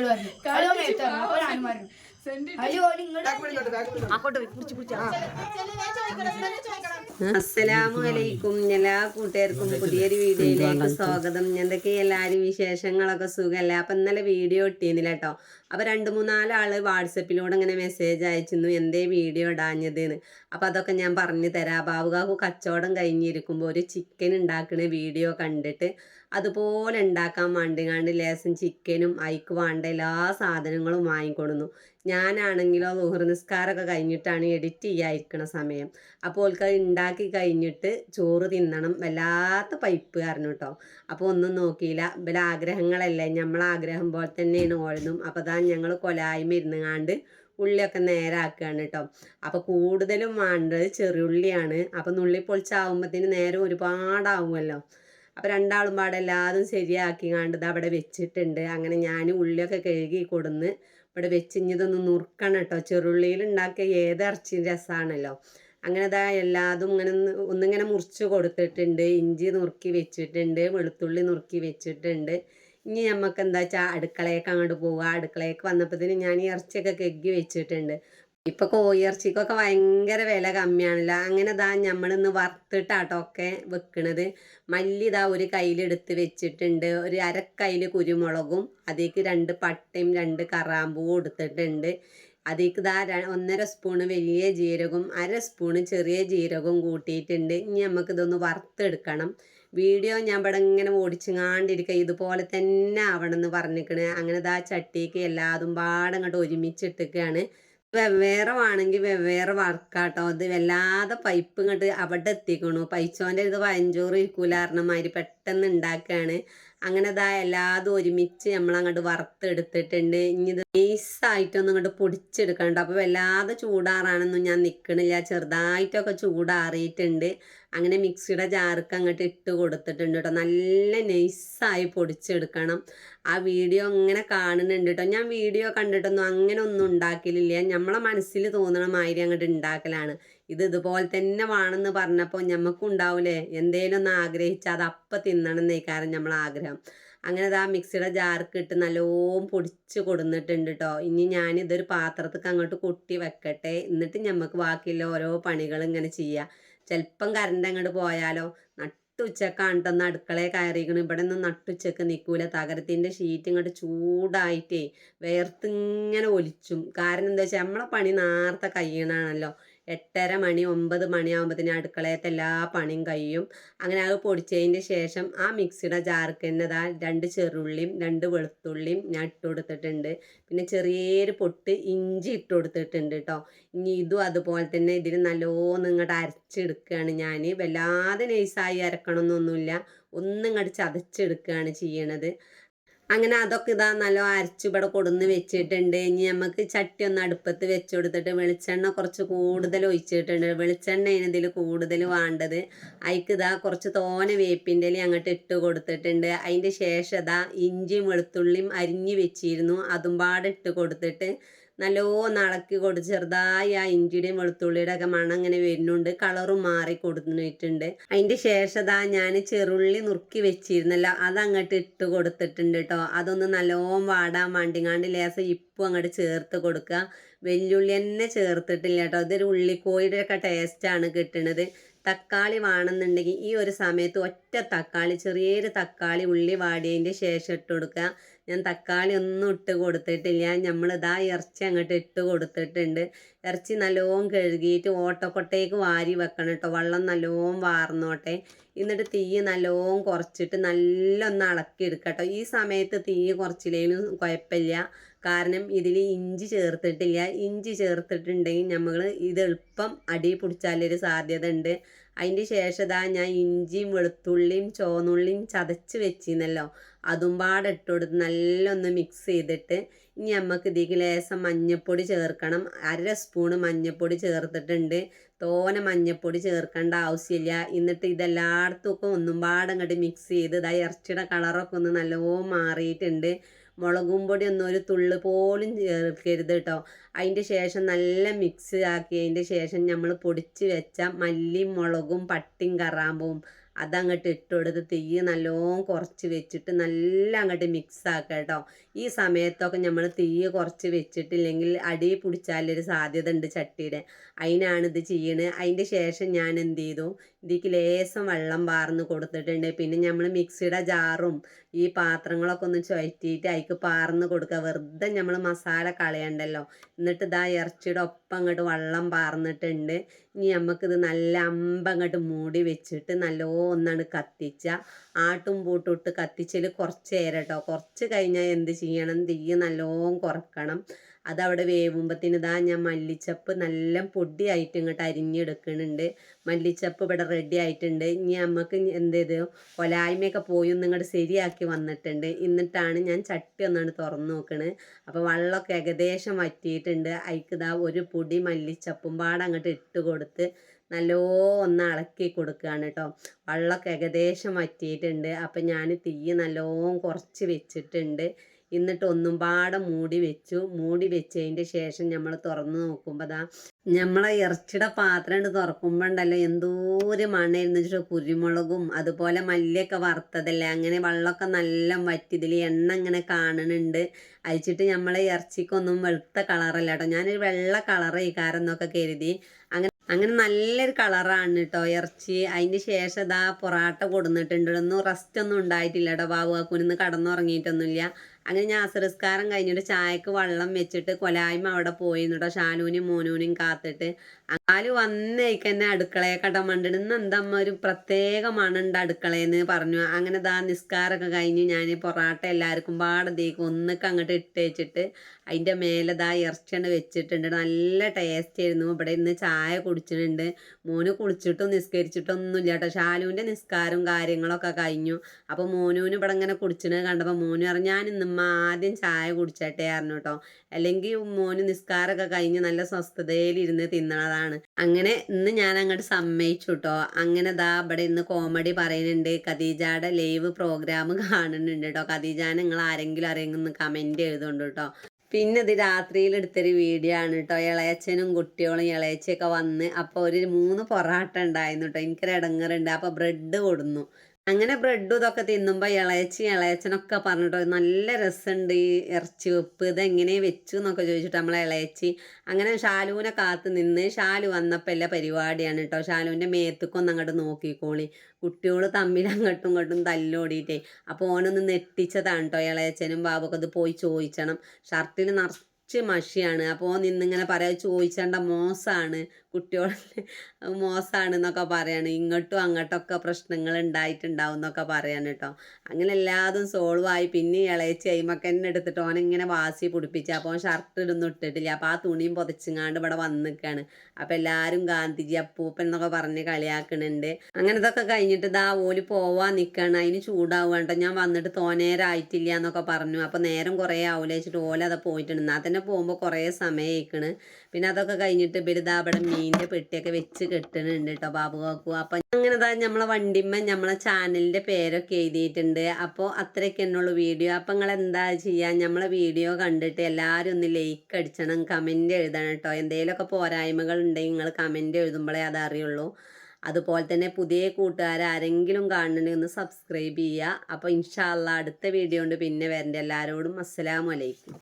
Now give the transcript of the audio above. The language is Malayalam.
എന്നോട് പറഞ്ഞു കളോ മേത്ത് പറഞ്ഞു അപ്പൊ ഞാൻ എല്ലാ കൂട്ടുകാർക്കും പുതിയൊരു വീഡിയോയിലേക്ക് സ്വാഗതം. എന്തൊക്കെ എല്ലാരും വിശേഷങ്ങളൊക്കെ സുഖമല്ല അപ്പൊ ഇന്നലെ വീഡിയോ ഇട്ടിരുന്നില്ല കേട്ടോ. അപ്പം രണ്ട് മൂന്നാലാൾ വാട്സപ്പിലൂടെ ഇങ്ങനെ മെസ്സേജ് അയച്ചിരുന്നു എന്തേ വീഡിയോ ഇടാഞ്ഞതെന്ന്? അപ്പം അതൊക്കെ ഞാൻ പറഞ്ഞു തരാം. ബാബുകാക്കു കച്ചവടം കഴിഞ്ഞിരിക്കുമ്പോൾ ഒരു ചിക്കൻ ഉണ്ടാക്കുന്ന വീഡിയോ കണ്ടിട്ട് അതുപോലെ ഉണ്ടാക്കാൻ വേണ്ടിങ്ങാണ്ട് ലേസം ചിക്കനും അയക്ക് വേണ്ട എല്ലാ സാധനങ്ങളും വാങ്ങിക്കൊടുന്നു. ഞാനാണെങ്കിലോ ലുഹർ നിസ്കാരമൊക്കെ കഴിഞ്ഞിട്ടാണ് എഡിറ്റ് ചെയ്യാതിരിക്കണ സമയം. അപ്പോൾ ഓൾക്ക് ഉണ്ടാക്കി കഴിഞ്ഞിട്ട് ചോറ് തിന്നണം വല്ലാത്ത പൈപ്പ് കാരണം കേട്ടോ അപ്പോൾ ഒന്നും നോക്കിയില്ല. ഇവരാഗ്രഹങ്ങളല്ലേ? ആഗ്രഹങ്ങളല്ലേ നമ്മളെ ആഗ്രഹം പോലെ തന്നെയാണ് ഓഴുതും അപ്പോൾ അതാ ഞങ്ങൾ കൊലായ്മ ഇരുന്നുങ്ങാണ്ട് ഉള്ളിയൊക്കെ നേരാക്കുകയാണ് കേട്ടോ അപ്പോൾ കൂടുതലും വേണ്ടത് ചെറിയുള്ളിയാണ് അപ്പോൾ നുള്ളി പൊളിച്ചാവുമ്പോഴത്തേന് നേരം ഒരുപാടാവുമല്ലോ. അപ്പോൾ രണ്ടാളും പാടെ എല്ലാതും ശരിയാക്കി കാണ്ട് ഇത് അവിടെ വെച്ചിട്ടുണ്ട്. അങ്ങനെ ഞാൻ ഉള്ളിയൊക്കെ കഴുകി കൊടുന്ന് ഇവിടെ വെച്ച് ഇതൊന്ന് നുറുക്കണം കേട്ടോ ചെറുള്ളിയിൽ ഉണ്ടാക്കിയ ഏത് ഇറച്ചിയും രസമാണല്ലോ അങ്ങനെ ഇതാ എല്ലാതും ഇങ്ങനെ ഒന്ന് ഒന്നിങ്ങനെ മുറിച്ച് കൊടുത്തിട്ടുണ്ട്. ഇഞ്ചി നുറുക്കി വെച്ചിട്ടുണ്ട്. വെളുത്തുള്ളി നുറുക്കി വെച്ചിട്ടുണ്ട്. ഇനി നമുക്ക് എന്താ വെച്ചാൽ അടുക്കളയൊക്കെ അങ്ങോട്ട് പോവുക അടുക്കളയൊക്കെ വന്നപ്പോഴത്തേന് ഞാൻ ഈ ഇറച്ചിയൊക്കെ കെഗ്ഗി വെച്ചിട്ടുണ്ട്. ഇപ്പൊ കോഴിയിറച്ചിക്കൊക്കെ ഭയങ്കര വില കമ്മിയാണല്ലോ. അങ്ങനെ ഇതാ നമ്മളിന്ന് വറുത്തിട്ടാട്ടോ ഒക്കെ വെക്കണത്. മല്ലി ഇതാ ഒരു കയ്യിലെടുത്ത് വെച്ചിട്ടുണ്ട്. ഒരു അരക്കയ്യിൽ കുരുമുളകും അതിലേക്ക് രണ്ട് പട്ടയും രണ്ട് കറാമ്പൂവും എടുത്തിട്ടുണ്ട് അതിലേക്ക് ഇതാ ഒന്നര സ്പൂണ് വലിയ ജീരകവും അര സ്പൂണ് ചെറിയ ജീരകവും കൂട്ടിയിട്ടുണ്ട്. ഇനി നമുക്കിതൊന്ന് വറുത്തെടുക്കണം. വീഡിയോ ഞാൻ ഇവിടെ ഇങ്ങനെ ഓടിച്ചുങ്ങാണ്ടിരിക്കുക ഇതുപോലെ തന്നെ ആവണം എന്ന് പറഞ്ഞിരിക്കണ് അങ്ങനെ ഇതാ ചട്ടിക്ക് എല്ലാതും പാടെ അങ്ങോട്ട് ഒരുമിച്ചിട്ടൊക്കെയാണ് വെവ്വേറെ വേണമെങ്കിൽ വെവ്വേറെ വർക്കാട്ടോ ഇത് വല്ലാതെ പൈപ്പ് ഇങ്ങോട്ട് അവിടെ എത്തിക്കണു. പൈച്ചോന്റെ ഇത് പഴഞ്ചോറ് ഇരിക്കൂലാറിനമാതിരി മാതിരി പെട്ടെന്ന് ഉണ്ടാക്കുകയാണ് അങ്ങനെ ഇതാ എല്ലാതും ഒരുമിച്ച് നമ്മൾ അങ്ങോട്ട് വറുത്തെടുത്തിട്ടുണ്ട്. ഇനി ഇത് നൈസായിട്ടൊന്നും അങ്ങോട്ട് പൊടിച്ചെടുക്കണ്ട. അപ്പോൾ വല്ലാതെ ചൂടാറാനൊന്നും ഞാൻ നിൽക്കണില്ല ചെറുതായിട്ടൊക്കെ ചൂടാറിയിട്ടുണ്ട്. അങ്ങനെ മിക്സിയുടെ ജാർക്ക് അങ്ങോട്ട് ഇട്ട് കൊടുത്തിട്ടുണ്ട് കേട്ടോ നല്ല നൈസായി പൊടിച്ചെടുക്കണം. ആ വീഡിയോ ഇങ്ങനെ കാണുന്നുണ്ട് കേട്ടോ ഞാൻ വീഡിയോ കണ്ടിട്ടൊന്നും അങ്ങനെ ഒന്നും ഉണ്ടാക്കലില്ല. നമ്മളെ മനസ്സിൽ തോന്നണ മാതിരി അങ്ങോട്ട് ഉണ്ടാക്കലാണ് ഇത് ഇതുപോലെ തന്നെ വേണമെന്ന് പറഞ്ഞപ്പോൾ ഞമ്മക്കും ഉണ്ടാവില്ലേ എന്തേലും ഒന്ന് ആഗ്രഹിച്ചാൽ അത് അപ്പം തിന്നണം എന്നേക്കാരം നമ്മളെ ആഗ്രഹം. അങ്ങനെ ആ മിക്സിയുടെ ജാർക്ക് ഇട്ട് നല്ലോം പൊടിച്ച് കൊടുന്നിട്ടുണ്ട് കേട്ടോ ഇനി ഞാൻ ഇതൊരു പാത്രത്തേക്ക് അങ്ങോട്ട് കൊട്ടി വെക്കട്ടെ. എന്നിട്ട് നമുക്ക് ബാക്കിയുള്ള ഓരോ പണികൾ ഇങ്ങനെ ചെയ്യുക ചിലപ്പം കറണ്ട് അങ്ങോട്ട് പോയാലോ? നട്ടുച്ചക്കാണ് തന്ന അടുക്കളയെ കയറിയിരിക്കണം ഇവിടെ നിന്ന് നട്ടുച്ചക്ക് നിൽക്കൂല തകരത്തിന്റെ ഷീറ്റ് ഇങ്ങോട്ട് ചൂടായിട്ടേ വേർത്തിങ്ങനെ ഒലിച്ചും. കാരണം എന്താ വെച്ചാൽ നമ്മളെ പണി നേരത്തെ കഴിയണാണല്ലോ എട്ടര മണി ഒമ്പത് മണിയാകുമ്പോഴത്തേന് അടുക്കളയത്തെ എല്ലാ പണിയും കഴിയും. അങ്ങനെ അത് പൊടിച്ചതിന് ശേഷം ആ മിക്സിയുടെ ജാർക്ക് തന്നെ ഇതാ രണ്ട് ചെറുള്ളിയും രണ്ട് വെളുത്തുള്ളിയും ഞാൻ ഇട്ട് കൊടുത്തിട്ടുണ്ട്. പിന്നെ ചെറിയൊരു പൊട്ട് ഇഞ്ചി ഇട്ട് കൊടുത്തിട്ടുണ്ട് കേട്ടോ ഇനി ഇതും അതുപോലെ തന്നെ ഇതിന് നല്ലോണം ഇങ്ങോട്ട് അരച്ചെടുക്കുകയാണ് ഞാൻ വല്ലാതെ നൈസായി അരക്കണമെന്നൊന്നുമില്ല ഒന്നും ഇങ്ങോട്ട് ചതച്ചെടുക്കുകയാണ് ചെയ്യണത്. അങ്ങനെ അതൊക്കെ ഇതാ നല്ല അരച്ച് ഇവിടെ കൊടുന്ന് വെച്ചിട്ടുണ്ട്. ഇനി നമുക്ക് ചട്ടി ഒന്ന് അടുപ്പത്ത് വെച്ച് കൊടുത്തിട്ട് വെളിച്ചെണ്ണ കുറച്ച് കൂടുതൽ ഒഴിച്ചിട്ടുണ്ട്. വെളിച്ചെണ്ണയാണ് ഇതിൽ കൂടുതൽ വേണ്ടത്. അതിക്ക് ഇതാ കുറച്ച് തോന വേപ്പിന്റെ ഇല അങ്ങോട്ട് ഇട്ട് കൊടുത്തിട്ടുണ്ട്. അതിന്റെ ശേഷം ഇതാ ഇഞ്ചിയും വെളുത്തുള്ളിയും അരിഞ്ഞ് വെച്ചിരുന്നു. അതും പാടെ ഇട്ട് കൊടുത്തിട്ട് നല്ലോണം ഇളക്കി കൊടുത്ത് ചെറുതായി ആ ഇഞ്ചിയുടെയും വെളുത്തുള്ളിയുടെ ഒക്കെ മണം ഇങ്ങനെ വരുന്നുണ്ട്. കളറും മാറി കൊടുത്തിട്ടുണ്ട് അതിന്റെ ശേഷം ദാ ഞാൻ ചെറുള്ളി നുറുക്കി വെച്ചിരുന്നല്ലോ. അത് അങ്ങോട്ട് ഇട്ട് കൊടുത്തിട്ടുണ്ട് കേട്ടോ അതൊന്ന് നല്ലോണം വാടാൻ വേണ്ടിങ്ങാണ്ട് ലേസം ഇപ്പം അങ്ങോട്ട് ചേർത്ത് കൊടുക്കുക. വെല്ലുള്ളി തന്നെ ചേർത്തിട്ടില്ല കേട്ടോ. ഇതൊരു ഉള്ളിക്കോയുടെ ഒക്കെ ടേസ്റ്റാണ് കിട്ടുന്നത് തക്കാളി വേണമെന്നുണ്ടെങ്കിൽ ഈ ഒരു സമയത്ത് ഒറ്റ തക്കാളി ചെറിയൊരു തക്കാളി ഉള്ളി വാടിയതിന്റെ ശേഷം ഇട്ട് കൊടുക്കുക. ഞാൻ തക്കാളി ഒന്നും ഇട്ട് കൊടുത്തിട്ടില്ല. നമ്മളിതാ ഇറച്ചി അങ്ങോട്ട് ഇട്ട് കൊടുത്തിട്ടുണ്ട്. ഇറച്ചി നല്ലോണം കഴുകിയിട്ട് ഓട്ടക്കൊട്ടയ്ക്ക് വാരി വെക്കണം കേട്ടോ. വെള്ളം നല്ലോണം വാർന്നോട്ടെ. എന്നിട്ട് തീ നല്ലോണം കുറച്ചിട്ട് നല്ലൊന്ന് അളക്കി എടുക്കാം കേട്ടോ. ഈ സമയത്ത് തീ കുറച്ചില്ലെങ്കിലും കുഴപ്പമില്ല. കാരണം ഇതിൽ ഇഞ്ചി ചേർത്തിട്ടില്ല. ഇഞ്ചി ചേർത്തിട്ടുണ്ടെങ്കിൽ നമ്മൾ ഇത് എളുപ്പം അടി പിടിച്ചാലൊരു സാധ്യത ഉണ്ട്. അതിന്റെ ശേഷം ഇതാ ഞാൻ ഇഞ്ചിയും വെളുത്തുള്ളിയും ചുവന്നുള്ളിയും ചതച്ച് വെച്ചിരുന്നല്ലോ. അതും പാടെ ഇട്ട് കൊടുത്ത് നല്ല ഒന്ന് മിക്സ് ചെയ്തിട്ട് ഇനി നമുക്ക് ഇതിലേക്ക് ലേശം മഞ്ഞൾപ്പൊടി ചേർക്കണം. അര സ്പൂണ് മഞ്ഞൾപ്പൊടി ചേർത്തിട്ടുണ്ട്. തോന മഞ്ഞൾപ്പൊടി ചേർക്കേണ്ട ആവശ്യമില്ല. എന്നിട്ട് ഇതെല്ലായിടത്തും ഒക്കെ ഒന്നും പാടെ അങ്ങോട്ട് മിക്സ് ചെയ്ത് ഇതാ ഇറച്ചിയുടെ കളറൊക്കെ ഒന്ന് നല്ലോണം മാറിയിട്ടുണ്ട്. മുളകും പൊടി ഒന്നും ഒരു തുള്ളി പോലും ചേർക്കരുത് കേട്ടോ അതിന്റെ ശേഷം നല്ല മിക്സ് ആക്കിയതിന്റെ ശേഷം നമ്മൾ പൊടിച്ച് വെച്ച മല്ലിയും മുളകും പട്ടിയും കറാമ്പും അതങ്ങോട്ട് ഇട്ട് കൊടുത്ത് തീ നല്ലോണം കുറച്ച് വെച്ചിട്ട് നല്ല അങ്ങോട്ട് മിക്സ് ആക്കുക കേട്ടോ ഈ സമയത്തൊക്കെ നമ്മൾ തീ കുറച്ച് വെച്ചിട്ടില്ലെങ്കിൽ അടി പിടിച്ചാലൊരു സാധ്യത ഉണ്ട് ചട്ടിയുടെ അതിനാണ് ഇത് ചെയ്യണത് അതിന്റെ ശേഷം ഞാൻ എന്ത് ചെയ്തു? ഇതിക്ക് ലേശം വെള്ളം പാർന്ന് കൊടുത്തിട്ടുണ്ട്. പിന്നെ നമ്മൾ മിക്സിയുടെ ജാറും ഈ പാത്രങ്ങളൊക്കെ ഒന്ന് ചുഴറ്റിയിട്ട് അതിക്ക് പാർന്ന് കൊടുക്കുക. വെറുതെ നമ്മൾ മസാല കളയണ്ടല്ലോ. എന്നിട്ട് ഇതാ ഇറച്ചിയുടെ ഒപ്പം അങ്ങോട്ട് വെള്ളം പാർന്നിട്ടുണ്ട്. ഇനി നമുക്കിത് നല്ല അമ്പങ്ങോട്ട് മൂടി വെച്ചിട്ട് നല്ലോ ഒന്നാണ് കത്തിച്ച ആട്ടും പൂട്ടും ഇട്ട് കത്തിച്ചതിൽ കുറച്ച് നേരം കേട്ടോ. കുറച്ച് കഴിഞ്ഞാൽ എന്ത് ചെയ്യണം? തീ നല്ലോണം കുറക്കണം. അതവിടെ വേവുമ്പത്തിന് ഇതാ ഞാൻ മല്ലിച്ചപ്പ് നല്ല പൊടിയായിട്ട് ഇങ്ങോട്ട് അരിഞ്ഞെടുക്കുന്നുണ്ട് മല്ലിച്ചപ്പ് ഇവിടെ റെഡി ആയിട്ടുണ്ട്. ഇനി നമുക്ക് എന്ത് ചെയ്ത്? കൊലായ്മയൊക്കെ പോയി ഒന്ന് ഇങ്ങോട്ട് ശരിയാക്കി വന്നിട്ടുണ്ട്. എന്നിട്ടാണ് ഞാൻ ചട്ടി ഒന്നാണ് തുറന്നു നോക്കണത് അപ്പോൾ വെള്ളമൊക്കെ ഏകദേശം വറ്റിയിട്ടുണ്ട്. അതിക്ക് ഒരു പൊടി മല്ലിച്ചപ്പും പാടെ അങ്ങോട്ട് ഇട്ട് കൊടുത്ത് നല്ലോ ഒന്ന് ഇളക്കി കൊടുക്കുകയാണ് കേട്ടോ വെള്ളമൊക്കെ ഏകദേശം വറ്റിയിട്ടുണ്ട്. അപ്പം ഞാൻ തീ നല്ലോണം കുറച്ച് വെച്ചിട്ടുണ്ട്. എന്നിട്ട് ഒന്നും പാടെ മൂടി വെച്ചു. മൂടി വെച്ചതിന്റെ ശേഷം നമ്മൾ തുറന്ന് നോക്കുമ്പോൾ അതാ നമ്മളെ ഇറച്ചിയുടെ പാത്രം ഉണ്ട് തുറക്കുമ്പോൾ ഉണ്ടല്ലോ എന്തോരു മണയിരുന്നു വെച്ചാൽ കുരുമുളകും അതുപോലെ മല്ലിയൊക്കെ വറുത്തതല്ലേ? അങ്ങനെ വെള്ളമൊക്കെ നല്ല വറ്റി ഇതിൽ എണ്ണ ഇങ്ങനെ കാണുന്നുണ്ട് അഴിച്ചിട്ട് നമ്മളെ ഇറച്ചിക്കൊന്നും വെളുത്ത കളറല്ല കേട്ടോ ഞാനൊരു വെള്ള കളറ് ഈ കാരം എന്നൊക്കെ കരുതി. അങ്ങനെ അങ്ങനെ നല്ലൊരു കളറാണ് കേട്ടോ ഇറച്ചി. അതിന് ശേഷം ഇതാ പൊറാട്ട കൊടുന്നിട്ടുണ്ട്. ഒന്നും റെസ്റ്റ് ഒന്നും ഉണ്ടായിട്ടില്ല കേട്ടോ ബാബു കുനിന്ന് കടന്നുറങ്ങിയിട്ടൊന്നുമില്ല. അങ്ങനെ ഞാൻ അസുരസ്കാരം കഴിഞ്ഞിട്ട് ചായക്ക് വെള്ളം വെച്ചിട്ട് കൊലായ്മ അവിടെ പോയി കേട്ടോ ഷാനൂനും മോനൂനും കാത്തിട്ട്. ആൽ വന്നേക്ക് തന്നെ അടുക്കളയെ കടം മണ്ടിട്ട് ഇന്ന് എന്തമ്മ ഒരു പ്രത്യേക മണുണ്ട് അടുക്കളയെന്ന് പറഞ്ഞു. അങ്ങനെ ദാ നിസ്കാരമൊക്കെ കഴിഞ്ഞ് ഞാൻ പൊറാട്ട എല്ലാവർക്കും പാടത്തേക്ക് ഒന്നൊക്കെ അങ്ങോട്ട് ഇട്ട് വെച്ചിട്ട് അതിന്റെ മേലതാ ഇറച്ചിയാണ് വെച്ചിട്ടുണ്ട്. നല്ല ടേസ്റ്റ് ആയിരുന്നു. ഇവിടെ ഇന്ന് ചായ കുടിച്ചിട്ടുണ്ട്. മോന് കുളിച്ചിട്ടും നിസ്കരിച്ചിട്ടൊന്നുമില്ല കേട്ടോ. ഷാലുവിന്റെ നിസ്കാരവും കാര്യങ്ങളൊക്കെ കഴിഞ്ഞു. അപ്പോൾ മോനൂന് ഇവിടെ ഇങ്ങനെ കുടിച്ചിട്ട് കണ്ടപ്പോൾ മോന് പറഞ്ഞു ഞാൻ ഇന്നുമ്മ ആദ്യം ചായ കുടിച്ചട്ടെ ആയിരുന്നു കേട്ടോ. അല്ലെങ്കിൽ മോന് നിസ്കാരമൊക്കെ കഴിഞ്ഞ് നല്ല സ്വസ്ഥതയിലിരുന്ന് തിന്നണതാണ്. അങ്ങനെ ഇന്ന് ഞാൻ അങ്ങോട്ട് സമ്മതിച്ചു കേട്ടോ. അങ്ങനെ ദാ ഇവിടെ ഇന്ന് കോമഡി പറയുന്നുണ്ട്. ഖദീജയുടെ ലൈവ് പ്രോഗ്രാം കാണുന്നുണ്ട് കേട്ടോ. ഖദീജാനെ നിങ്ങൾ ആരെങ്കിലും അറിയുമെന്ന് കമന്റ് എഴുതുന്നുണ്ട് കേട്ടോ. പിന്നെ ഇത് രാത്രിയിൽ എടുത്തൊരു വീഡിയോ ആണ് കേട്ടോ ഇളയച്ചനും കുട്ടികളും ഇളയച്ചയൊക്കെ വന്ന് അപ്പോൾ ഒരു മൂന്ന് പൊറാട്ട ഉണ്ടായിരുന്നു കേട്ടോ എനിക്കൊരു ഇടങ്ങറുണ്ട് അപ്പോൾ ബ്രെഡ് കൊടുന്നു. അങ്ങനെ ബ്രെഡും ഇതൊക്കെ തിന്നുമ്പോൾ ഇളയച്ചി ഇളയച്ചനൊക്കെ പറഞ്ഞിട്ടോ നല്ല രസമുണ്ട് ഈ ഇറച്ചി വെപ്പ് ഇതെങ്ങനെ വെച്ചു എന്നൊക്കെ ചോദിച്ചിട്ട് നമ്മളെ ഇളയച്ചി അങ്ങനെ ഷാലുവിനെ കാത്ത് നിന്ന് ഷാലു വന്നപ്പോൾ എല്ലാ പരിപാടിയാണ് കേട്ടോ ഷാലുവിന്റെ മേത്തുക്കൊന്ന് അങ്ങോട്ട് നോക്കിക്കോളി. കുട്ടികൾ തമ്മിൽ അങ്ങോട്ടും ഇങ്ങോട്ടും തല്ലോടിയിട്ടേ അപ്പോൾ ഓനൊന്ന് നെട്ടിച്ചതാണ് കേട്ടോ ഇളയച്ചനും ബാബൊക്കെ അത് പോയി ചോദിച്ചണം. ഷർട്ടിൽ നിറച്ച് മഷിയാണ്. അപ്പോൾ നിന്നിങ്ങനെ പറയാ ചോദിച്ചേണ്ട മോശമാണ് കുട്ടികളെ മോശമാണ് എന്നൊക്കെ പറയാണ്. ഇങ്ങോട്ടും അങ്ങോട്ടൊക്കെ പ്രശ്നങ്ങൾ ഉണ്ടായിട്ടുണ്ടാവും എന്നൊക്കെ പറയാണ് കേട്ടോ. അങ്ങനെ എല്ലാതും സോൾവ് ആയി. പിന്നെ ഇളയച്ചി അയിമൊക്കെ തന്നെ എടുത്തിട്ട് ഓനിങ്ങനെ വാസി പിടിപ്പിച്ച് അപ്പോൾ ഷർട്ട് ഇടുന്നു ഇട്ടിട്ടില്ല. അപ്പോൾ ആ തുണിയും പുതച്ചിങ്ങാണ്ട് ഇവിടെ വന്ന് നിൽക്കുകയാണ് അപ്പോൾ എല്ലാവരും ഗാന്ധിജി അപ്പൂപ്പൻ എന്നൊക്കെ പറഞ്ഞ് കളിയാക്കണുണ്ട്. അങ്ങനെ ഇതൊക്കെ കഴിഞ്ഞിട്ട് ഇതാ ഓൽ പോവാൻ നിൽക്കുകയാണ് അതിന് ചൂടാവുക കേട്ടോ ഞാൻ വന്നിട്ട് തോനേരായിട്ടില്ല എന്നൊക്കെ പറഞ്ഞു. അപ്പോൾ നേരം കുറേ ആവില്ല വെച്ചിട്ട് ഓല പോയിട്ടുണ്ട്. എന്നാൽ തന്നെ പോകുമ്പോൾ കുറേ സമയം പിന്നെ അതൊക്കെ കഴിഞ്ഞിട്ട് ബിരുദാപടം മീനിന്റെ പെട്ടിയൊക്കെ വെച്ച് കെട്ടണുണ്ട് കേട്ടോ ബാബു കാക്കു. അപ്പം അങ്ങനെ ഇതാ നമ്മളെ വണ്ടിമ്മ നമ്മളെ ചാനലിന്റെ പേരൊക്കെ എഴുതിയിട്ടുണ്ട്. അപ്പോൾ അത്രയൊക്കെ എന്നുള്ളൂ വീഡിയോ. അപ്പം നിങ്ങൾ എന്താ ചെയ്യുക നമ്മളെ വീഡിയോ കണ്ടിട്ട് എല്ലാരും ഒന്ന് ലൈക്ക് അടിച്ചണം കമന്റ് എഴുതണം കേട്ടോ എന്തെങ്കിലുമൊക്കെ പോരായ്മകൾ ഉണ്ടെങ്കിൽ നിങ്ങൾ കമന്റ് എഴുതുമ്പോഴേ അതറിയുള്ളൂ. അതുപോലെ തന്നെ പുതിയ കൂട്ടുകാർ ആരെങ്കിലും കാണുന്നുണ്ടെങ്കിൽ ഒന്ന് സബ്സ്ക്രൈബ് ചെയ്യുക. അപ്പോൾ ഇൻഷാല്ല അടുത്ത വീഡിയോ കൊണ്ട് പിന്നെ വരണ്ട. എല്ലാവരോടും അസ്സലാമലൈക്കും